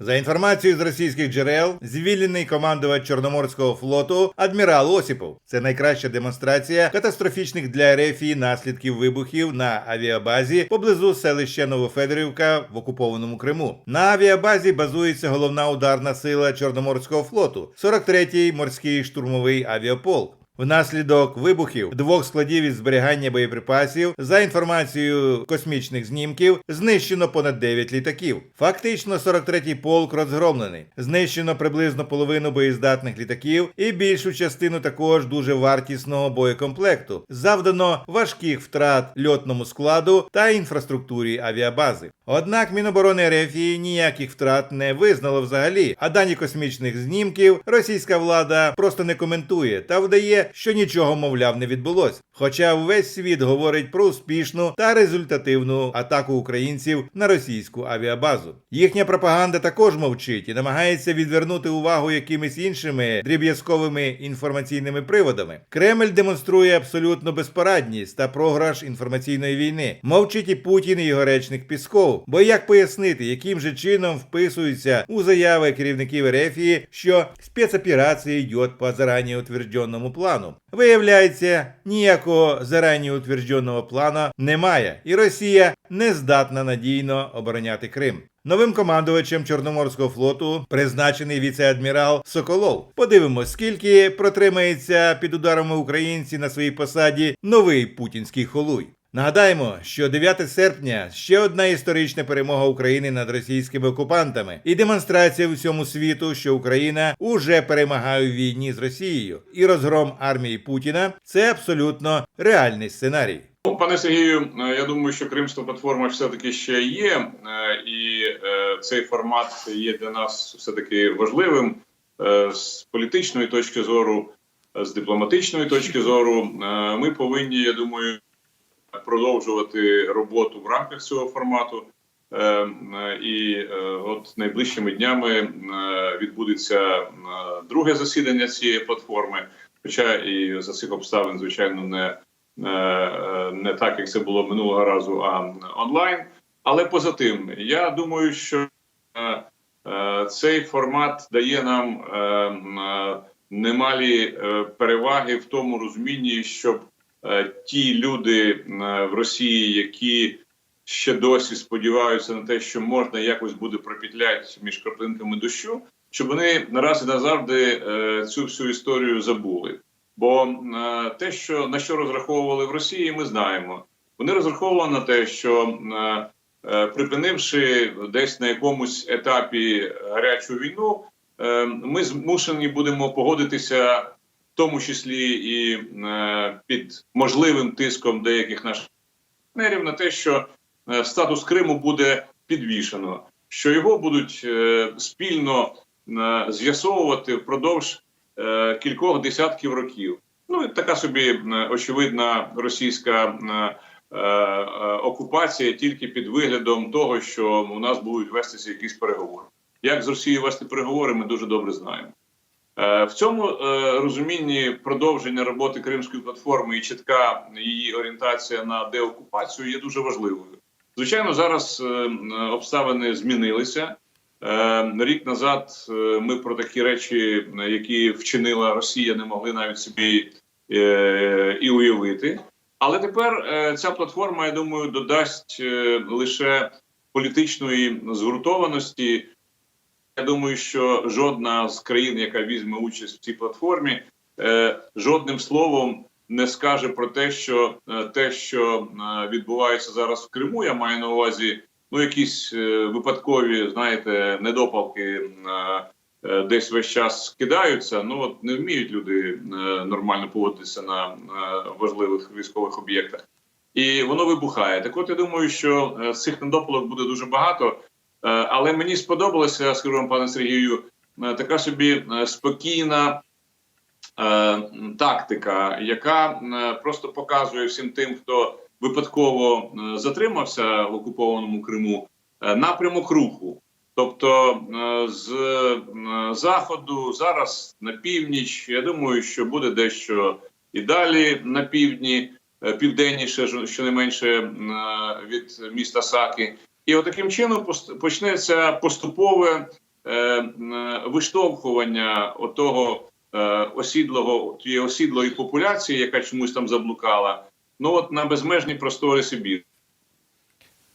За інформацією з російських джерел, звільнений командувач Чорноморського флоту адмірал Осіпов. Це найкраща демонстрація катастрофічних для РФ наслідків вибухів на авіабазі поблизу селища Новофедорівка в окупованому Криму. На авіабазі базується головна ударна сила Чорноморського флоту, 43-й морський штурмовий авіаполк. Внаслідок вибухів двох складів із зберігання боєприпасів, за інформацією космічних знімків, знищено понад 9 літаків. Фактично, 43-й полк розгромлений. Знищено приблизно половину боєздатних літаків і більшу частину також дуже вартісного боєкомплекту. Завдано важких втрат льотному складу та інфраструктурі авіабази. Однак Міноборони РФ ніяких втрат не визнало взагалі, а дані космічних знімків російська влада просто не коментує та вдає, що нічого, мовляв, не відбулось. Хоча весь світ говорить про успішну та результативну атаку українців на російську авіабазу. Їхня пропаганда також мовчить і намагається відвернути увагу якимись іншими дріб'язковими інформаційними приводами. Кремль демонструє абсолютну безпорадність та програш інформаційної війни. Мовчить і Путін і його речник Пісков. Бо як пояснити, яким же чином вписуються у заяви керівників Ерефії, що спецоперація йде по зарані утвердженому плану? Виявляється, ніякого зарані утвердженого плану немає, і Росія не здатна надійно обороняти Крим. Новим командувачем Чорноморського флоту призначений віце-адмірал Соколов. Подивимось, скільки протримається під ударами українці на своїй посаді новий путінський холуй. Нагадаємо, що 9 серпня ще одна історична перемога України над російськими окупантами і демонстрація всьому світу, що Україна уже перемагає у війні з Росією, і розгром армії Путіна це абсолютно реальний сценарій. Пане Сергію, я думаю, що Кримська платформа все-таки ще є, е, і е, цей формат є для нас все-таки важливим Е, з політичної точки зору, з дипломатичної точки зору. Ми повинні, я думаю, продовжувати роботу в рамках цього формату. Е, І е, от найближчими днями е, відбудеться друге засідання цієї платформи. Хоча і за цих обставин, звичайно, не не так, як це було минулого разу, а онлайн. Але поза тим, я думаю, що цей формат дає нам немалі переваги в тому розумінні, щоб ті люди е, в Росії, які ще досі сподіваються на те, що можна якось буде пропетляти між краплинками дощу, щоб вони нараз і назавжди е, цю всю історію забули. Бо е, те, що на що розраховували в Росії, ми знаємо. Вони розраховували на те, що е, е, припинивши десь на якомусь етапі гарячу війну, е, ми змушені будемо погодитися, тому числі і е, під можливим тиском деяких наших партнерів на те, що е, статус Криму буде підвішено, що його будуть е, спільно з'ясовувати впродовж кількох десятків років. Ну і така собі очевидна російська окупація тільки під виглядом того, що у нас будуть вестися якісь переговори. Як з Росією вести переговори, ми дуже добре знаємо. Е, В цьому е, розумінні продовження роботи Кримської платформи і чітка її орієнтація на деокупацію є дуже важливою. Звичайно, зараз е, обставини змінилися. Рік назад ми про такі речі, які вчинила Росія, не могли навіть собі і уявити. Але тепер ця платформа, я думаю, додасть лише політичної згуртованості. Я думаю, що жодна з країн, яка візьме участь в цій платформі, е, жодним словом не скаже про те, що е, те, що е, відбувається зараз в Криму, я маю на увазі ну якісь випадкові, знаєте, недопалки десь весь час кидаються. Ну от не вміють люди нормально поводитися на важливих військових об'єктах, і воно вибухає. Так, от я думаю, що цих недопалок буде дуже багато. Е, Але мені сподобалося, скажу вам, пане Сергію, е, така собі е, спокійна тактика, яка просто показує всім тим, хто випадково затримався в окупованому Криму, напрямок руху. Тобто з заходу зараз на північ. Я думаю, що буде дещо і далі на півдні, південніше, щонайменше від міста Саки. І от чином почнеться поступове е, виштовхування отого е, осідлого тієї осідлої популяції, яка чомусь там заблукала, ну от на безмежні простори Сибіру.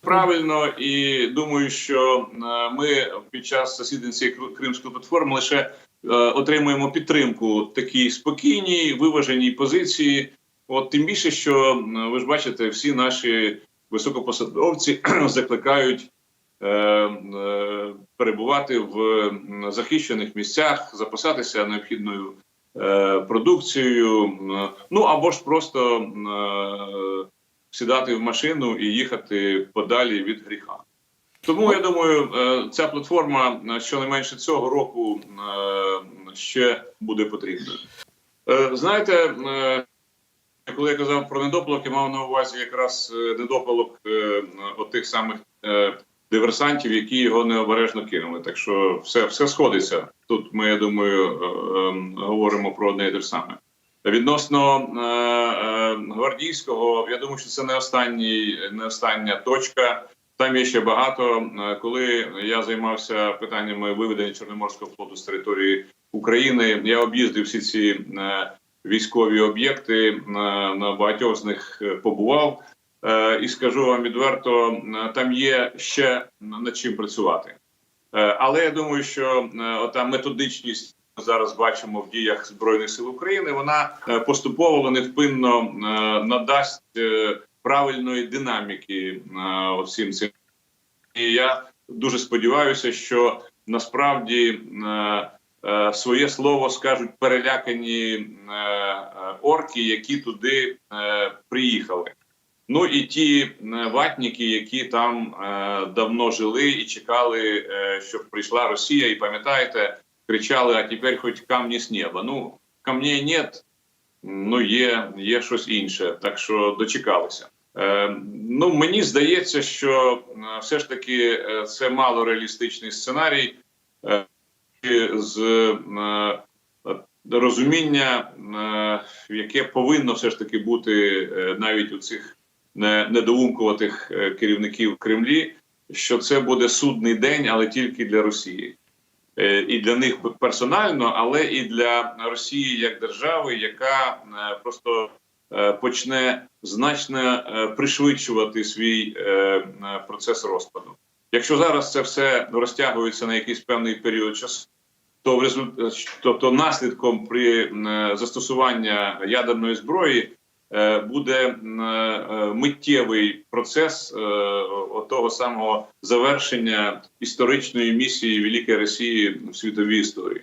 Правильно, і думаю, що е, ми під час засідань цієї кримської платформи лише е, отримуємо підтримку такій спокійній, виваженій позиції. От тим більше, що ви ж бачите, всі наші високопосадовці закликають е, е, перебувати в захищених місцях, запасатися необхідною е, продукцією, ну або ж просто е, сідати в машину і їхати подалі від гріха. Тому я думаю, е, ця платформа е, щонайменше цього року е, ще буде потрібною. Е, Знаєте, коли я казав про недопалок, я мав на увазі якраз е, недопалок е, отих самих е, диверсантів, які його необережно кинули. Так що все, все сходиться. Тут ми, я думаю, е, е, говоримо про одне і те саме. Відносно гвардійського, я думаю, що це не останній, не остання точка. Там є ще багато. Коли я займався питаннями виведення Чорноморського флоту з території України, я об'їздив всі ці військові об'єкти. на багатьох з них е, побував. Е, І скажу вам відверто, е, там є ще над чим працювати. Але я думаю, що ота методичність ми зараз бачимо в діях збройних сил України. Вона поступово невпинно надасть правильної динаміки всім цим. І я дуже сподіваюся, що насправді своє слово скажуть перелякані е, е, орки, які туди е, приїхали. Ну і ті е, ватніки, які там е, давно жили і чекали, е, щоб прийшла Росія, і пам'ятаєте, кричали: а тепер хоч камні з неба. Ну, камней нет, ну є, є щось інше. Так що дочекалися. Е, ну, мені здається, що е, все ж таки е, це мало реалістичний сценарій е, з е, розуміння, е, яке повинно все ж таки бути е, навіть у цих недоумкуватих е, керівників Кремлі, що це буде судний день, але тільки для Росії. Е, І для них персонально, але і для Росії як держави, яка е, просто е, почне значно е, пришвидшувати свій е, е, процес розпаду. Якщо зараз це все розтягується на якийсь певний період часу, то в результаті, тобто наслідком при е, застосування ядерної зброї е, буде е, миттєвий процес того самого завершення історичної місії Великої Росії в світовій історії.